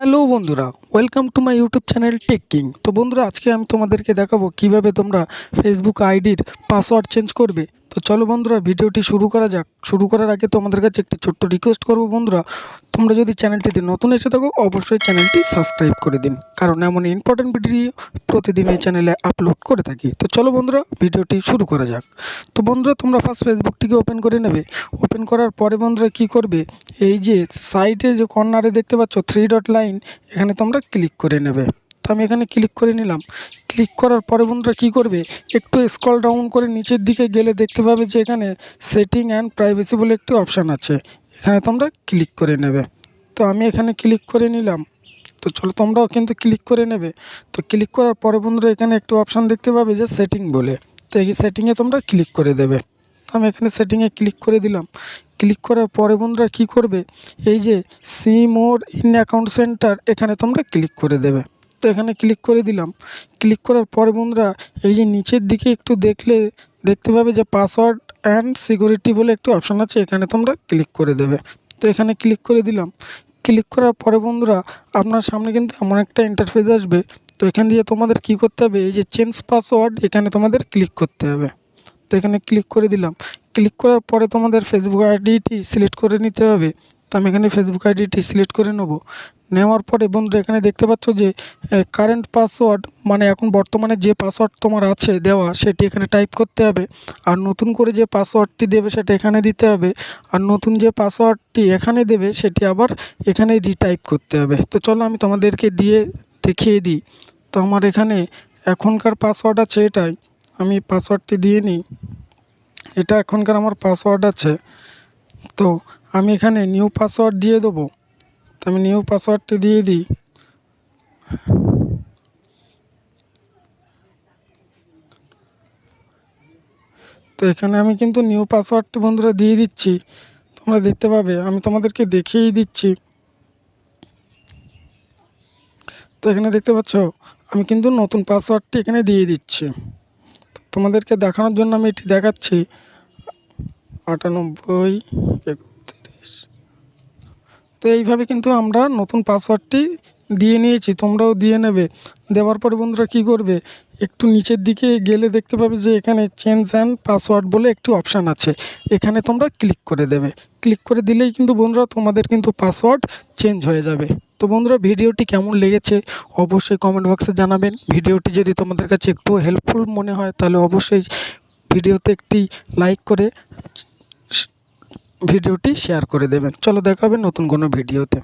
Hello বন্ধুরা welcome to my YouTube channel Tech King তো বন্ধুরা, আজকে আমি তোমাদেরকে দেখাবো কীভাবে তোমরা ফেসবুক আইডির পাসওয়ার্ড চেঞ্জ করবে। তো চলো বন্ধুরা, ভিডিওটি শুরু করা যাক। শুরু করার আগে তোমাদের কাছে একটি ছোট্ট রিকোয়েস্ট করব বন্ধুরা। তোমরা যদি চ্যানেলটিতে নতুন এসে থাকো, অবশ্যই চ্যানেলটি সাবস্ক্রাইব করে দিন। কারণ এমন ইম্পর্টেন্ট ভিডিও প্রতিদিন এই চ্যানেলে আপলোড করে থাকি। তো চলো বন্ধুরা, ভিডিওটি শুরু করা যাক। তো বন্ধুরা, তোমরা ফার্স্ট ফেসবুকটিকে ওপেন করে নেবে। ওপেন করার পরে বন্ধুরা কী করবে? এই যে সাইডে যে কর্নারে দেখতে পাচ্ছ থ্রি ডট লাইন এখানে তোমরা ক্লিক করে নেবে। তো আমি এখানে ক্লিক করে নিলাম। ক্লিক করার পরে বন্ধুরা কী করবে? একটু স্ক্রল ডাউন করে নিচের দিকে গেলে দেখতে পাবে যে এখানে সেটিং অ্যান্ড প্রাইভেসি বলে একটি অপশান আছে। এখানে তোমরা ক্লিক করে নেবে। তো আমি এখানে ক্লিক করে নিলাম। তো চলো তোমরাও কিন্তু ক্লিক করে নেবে। তো ক্লিক করার পরে বন্ধুরা এখানে একটু অপশান দেখতে পাবে যে সেটিং বলে। তো এই সেটিংয়ে তোমরা ক্লিক করে দেবে। আমি এখানে সেটিংয়ে ক্লিক করে দিলাম। ক্লিক করার পরে বন্ধুরা কী করবে? এই যে সিম ওর ইন অ্যাকাউন্ট সেন্টার এখানে তোমরা ক্লিক করে দেবে। এখানে ক্লিক করে দিলাম। ক্লিক করার পরে বন্ধুরা, এই যে নিচের দিকে একটু দেখলে দেখতে পাবে যে পাসওয়ার্ড অ্যান্ড সিকিউরিটি বলে একটু অপশান আছে, এখানে তোমরা ক্লিক করে দেবে। তো এখানে ক্লিক করে দিলাম। ক্লিক করার পরে বন্ধুরা, আপনার সামনে কিন্তু এমন একটা ইন্টারফেস আসবে। তো এখান দিয়ে তোমাদের কি করতে হবে? এই যে চেঞ্জ পাসওয়ার্ড এখানে তোমাদের ক্লিক করতে হবে। তো এখানে ক্লিক করে দিলাম। ক্লিক করার পরে তোমাদের ফেসবুক আইডিটি সিলেক্ট করে নিতে হবে। তো আমি এখানে ফেসবুক আইডিটি সিলেক্ট করে নেব। নেওয়ার পরে বন্ধুরা এখানে দেখতে পাচ্ছ যে কারেন্ট পাসওয়ার্ড মানে এখন বর্তমানে যে পাসওয়ার্ড তোমার আছে দেওয়া, সেটি এখানে টাইপ করতে হবে। আর নতুন করে যে পাসওয়ার্ডটি দেবে, সেটা এখানে দিতে হবে। আর নতুন যে পাসওয়ার্ডটি এখানে দেবে, সেটি আবার এখানে রিটাইপ করতে হবে। তো চলো আমি তোমাদেরকে দিয়ে দেখিয়ে দিই। তো আমার এখানে এখনকার পাসওয়ার্ড আছে এটাই। আমি পাসওয়ার্ডটি দিয়ে নিই। এটা এখনকার আমার পাসওয়ার্ড আছে। তো আমি এখানে নিউ পাসওয়ার্ড দিয়ে দেবো। তো আমি নিউ পাসওয়ার্ডটি দিয়ে দিই। তো এখানে আমি কিন্তু নিউ পাসওয়ার্ডটি বন্ধুরা দিয়ে দিচ্ছি। তোমরা দেখতে পাবে, আমি তোমাদেরকে দেখিয়েই দিচ্ছি। তো এখানে দেখতে পাচ্ছ, আমি কিন্তু নতুন পাসওয়ার্ডটি এখানে দিয়ে দিচ্ছি। তোমাদেরকে দেখানোর জন্য আমি এটি দেখাচ্ছি। আটানব্বই তো এইভাবে কিন্তু আমরা নতুন পাসওয়ার্ডটি দিয়ে নিয়েছি, তোমরাও দিয়ে নেবে। দেওয়ার পরে বন্ধুরা কী করবে? একটু নিচের দিকে গেলে দেখতে পাবে যে এখানে চেঞ্জ অ্যান্ড পাসওয়ার্ড বলে একটি অপশান আছে। এখানে তোমরা ক্লিক করে দেবে। ক্লিক করে দিলেই কিন্তু বন্ধুরা তোমাদের কিন্তু পাসওয়ার্ড চেঞ্জ হয়ে যাবে। তো বন্ধুরা ভিডিওটি কেমন লেগেছে অবশ্যই কমেন্ট বক্সে জানাবেন। ভিডিওটি যদি তোমাদের কাছে একটু হেল্পফুল মনে হয় তাহলে অবশ্যই ভিডিওতে একটি লাইক করে ভিডিওটি শেয়ার করে দেবেন। চলো দেখা হবে নতুন কোনো ভিডিওতে।